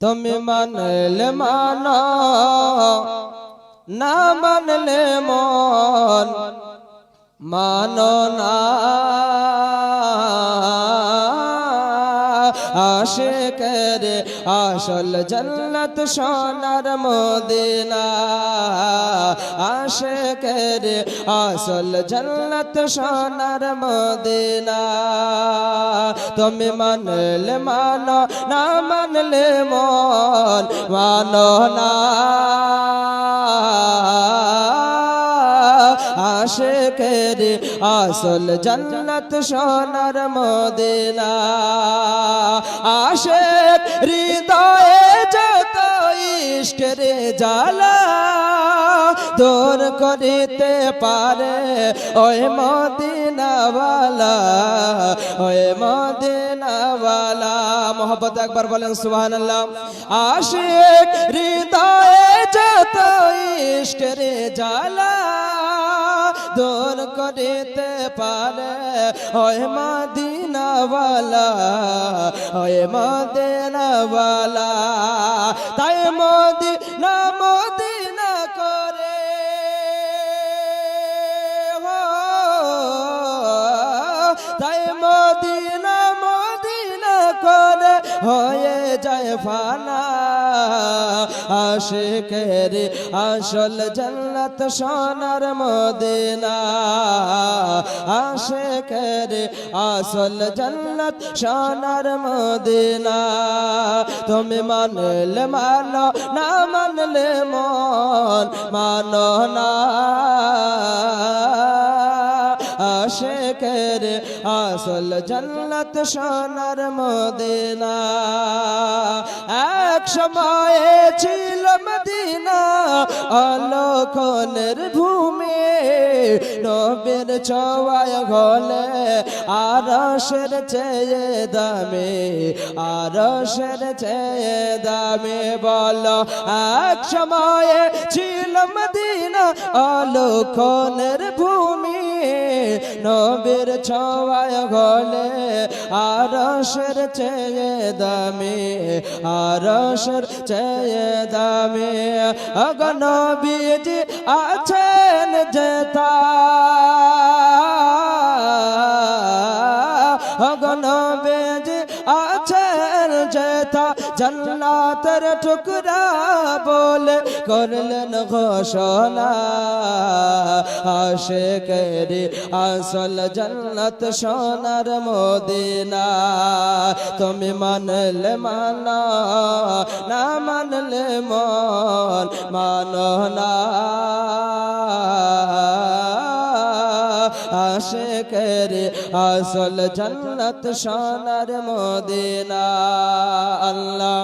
তুমি মানলে মানো, না মানলে মন মানো না। আশেকের আসল জন্নত সোনার মদিনা। আশেকের আসল জন্নত সোনার মদিনা। তুমি মানলে মানো, না মানলে মন মানো না। আশেকের আসল জন্নত সোনার মদিনা। আশেক হৃদয়ে যত ইশকের জালা দূর করিতে পারে। ওই মদিনাওয়ালা ওই মদিনাওয়ালা। মোহব্বত একবার বলেন, সুবহানাল্লাহ। আশিক হৃদয়ে যত ইশকের জালা দূর করিতে পারে। ওই মদিনাওয়ালা ওই মদিনাওয়ালা। তাই মদিনা মদিনা তাই মদিনা মদিনা করে হয়ে যায় ফানা। আশিকের আসল জন্নত সোনার মদিনা। আশিকের আসল জন্নত সোনার মদিনা। তুমি মানলে মানো, না মানলে মন, মানো না। আসল জন্নত সোনার মদিনা। এক সময়ে ছিল মদিনা আলোকনের ভূমি। নবের ছওয়ায় গলে আরশের চেয়ে দামে, আরশের চেয়ে দামে বল। এক সময়ে ছিল মদিনা আলোকনের ভূমি। নবীর ছোয়ায় গলে, আরশের চেয়ে দামে, আরশের চেয়ে দামে। অগনবীজি আছেন যেতা অগনবীজি আছেন যেতা জন্নাতের টুকরা বলে করলেন ঘোষণা। আশে আশেকের আসল জল্লাত সোনার মদিনা। তুমি মানলে মানা, না মানলে মন, মানো না। আশেকের আসল জন্নত সোনার মদিনা আল্লাহ